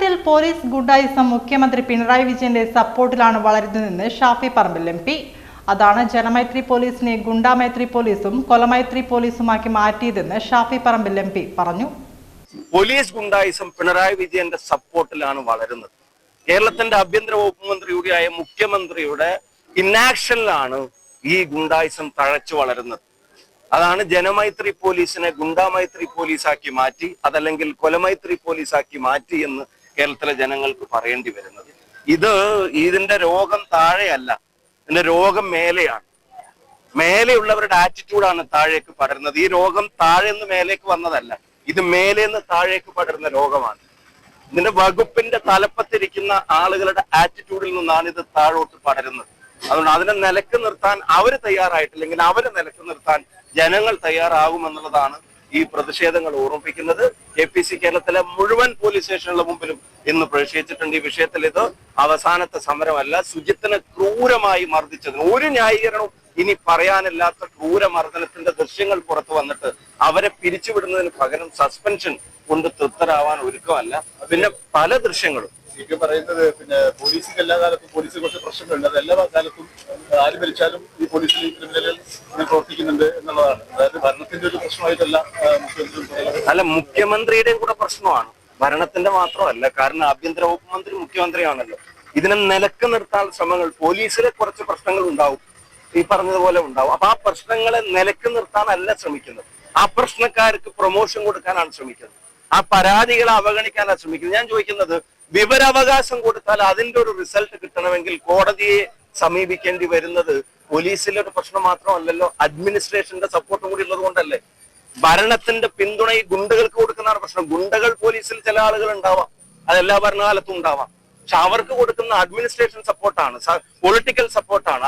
കേരളത്തിൽ പോലീസ് ഗുണ്ടായിസം മുഖ്യമന്ത്രി പിണറായി വിജയന്റെ സപ്പോർട്ടിലാണ് വളരുന്നതെന്ന് ഷാഫി പറമ്പിൽ എം പി. അതാണ് ജനമൈത്രി പോലീസിനെ ഗുണ്ടാമൈത്രി പോലീസും കൊലമൈത്രി പോലീസുമാക്കി മാറ്റിയതെന്ന് ഷാഫി പറമ്പിൽ എം പി പറഞ്ഞു. പോലീസ് ഗുണ്ടായിസം പിണറായി വിജയന്റെ സപ്പോർട്ടിലാണ് വളരുന്നത്. കേരളത്തിന്റെ ആഭ്യന്തര വകുപ്പ് മന്ത്രി കൂടിയായ മുഖ്യമന്ത്രിയുടെ ഇന്നാക്ഷനിലാണ് ഈ ഗുണ്ടായിസം തഴച്ചു വളരുന്നത്. അതാണ് ജനമൈത്രി പോലീസിനെ ഗുണ്ടാമൈത്രി പോലീസാക്കി മാറ്റി അതല്ലെങ്കിൽ കൊലമൈത്രി പോലീസാക്കി മാറ്റി എന്ന് കേരളത്തിലെ ജനങ്ങൾക്ക് പറയേണ്ടി വരുന്നത്. ഇത് ഇതിന്റെ രോഗം താഴെയല്ല. ഇതിന്റെ രോഗം മേലെയാണ്. മേലെയുള്ളവരുടെ ആറ്റിറ്റ്യൂഡാണ് താഴേക്ക് പടരുന്നത്. ഈ രോഗം താഴെ നിന്ന് മേലേക്ക് വന്നതല്ല. ഇത് മേലെ നിന്ന് താഴേക്ക് പടരുന്ന രോഗമാണ്. ഇതിന്റെ വകുപ്പിന്റെ തലപ്പത്തിരിക്കുന്ന ആളുകളുടെ ആറ്റിറ്റ്യൂഡിൽ നിന്നാണ് ഇത് താഴോട്ട് പടരുന്നത്. അതുകൊണ്ട് അതിനെ നിലയ്ക്ക് നിർത്താൻ അവർ തയ്യാറായിട്ടില്ലെങ്കിൽ അവരെ നിലയ്ക്ക് നിർത്താൻ ജനങ്ങൾ തയ്യാറാകുമെന്നുള്ളതാണ് ഈ പ്രതിഷേധങ്ങൾ ഓർമ്മിപ്പിക്കുന്നത് എ പി സി കേരളത്തിലെ മുഴുവൻ പോലീസ് സ്റ്റേഷനുകളുടെ മുമ്പിലും ഇന്ന് പ്രതിഷേധിച്ചിട്ടുണ്ട്. ഈ വിഷയത്തിൽ ഇത് അവസാനത്തെ സമരമല്ല സുജിത്തിനെ ക്രൂരമായി മർദ്ദിച്ചതിന് ഒരു ന്യായീകരണവും ഇനി പറയാനില്ലാത്ത ക്രൂരമർദ്ദനത്തിന്റെ ദൃശ്യങ്ങൾ പുറത്തു വന്നിട്ട് അവരെ പിരിച്ചുവിടുന്നതിന് പകരം സസ്പെൻഷൻ കൊണ്ട് തൃപ്തരാവാൻ ഒരുക്കമല്ല. പിന്നെ പല ദൃശ്യങ്ങളും ശരിക്ക് പറയുന്നത് പിന്നെ പോലീസിന് എല്ലാ കാലത്തും പോലീസ് കുറച്ച് പ്രശ്നങ്ങളുണ്ട്. അത് എല്ലാ കാലത്തും ആര് ഭരിച്ചാലും ഈ പോലീസിൽ ഈ ക്രിമിനലുകൾ പ്രവർത്തിക്കുന്നുണ്ട് എന്നുള്ളതാണ്. അതായത് ഭരണത്തിന്റെ ഒരു പ്രശ്നമായിട്ടല്ല അല്ല മുഖ്യമന്ത്രിയുടെയും കൂടെ പ്രശ്നമാണ്. ഭരണത്തിന്റെ മാത്രമല്ല കാരണം ആഭ്യന്തര വകുപ്പ് മന്ത്രി മുഖ്യമന്ത്രിയാണല്ലോ. ഇതിനെ നിലയ്ക്ക് നിർത്താൻ ശ്രമങ്ങൾ പോലീസിലെ കുറച്ച് പ്രശ്നങ്ങൾ ഉണ്ടാവും. ഈ പറഞ്ഞതുപോലെ ഉണ്ടാവും. അപ്പൊ ആ പ്രശ്നങ്ങളെ നിലയ്ക്ക് നിർത്താനല്ല ശ്രമിക്കുന്നത്. ആ പ്രശ്നക്കാർക്ക് പ്രൊമോഷൻ കൊടുക്കാനാണ് ശ്രമിക്കുന്നത്. ആ പരാതികളെ അവഗണിക്കാനാണ് ശ്രമിക്കുന്നത്. ഞാൻ ചോദിക്കുന്നത് വിവരാവകാശം കൊടുത്താൽ അതിന്റെ ഒരു റിസൾട്ട് കിട്ടണമെങ്കിൽ കോടതിയെ സമീപിക്കേണ്ടി വരുന്നത് പോലീസിലെ ഒരു പ്രശ്നം മാത്രമല്ലല്ലോ അഡ്മിനിസ്ട്രേഷന്റെ സപ്പോർട്ടും കൂടി ഉള്ളത് കൊണ്ടല്ലേ? ഭരണത്തിന്റെ പിന്തുണ ഈ ഗുണ്ടകൾക്ക് കൊടുക്കുന്നതാണ് പ്രശ്നം. ഗുണ്ടകൾ പോലീസിൽ ചില ആളുകൾ ഉണ്ടാവാം. അതെല്ലാ ഭരണകാലത്തും ഉണ്ടാവാം. പക്ഷെ അവർക്ക് കൊടുക്കുന്ന അഡ്മിനിസ്ട്രേഷൻ സപ്പോർട്ടാണ് പൊളിറ്റിക്കൽ സപ്പോർട്ടാണ്.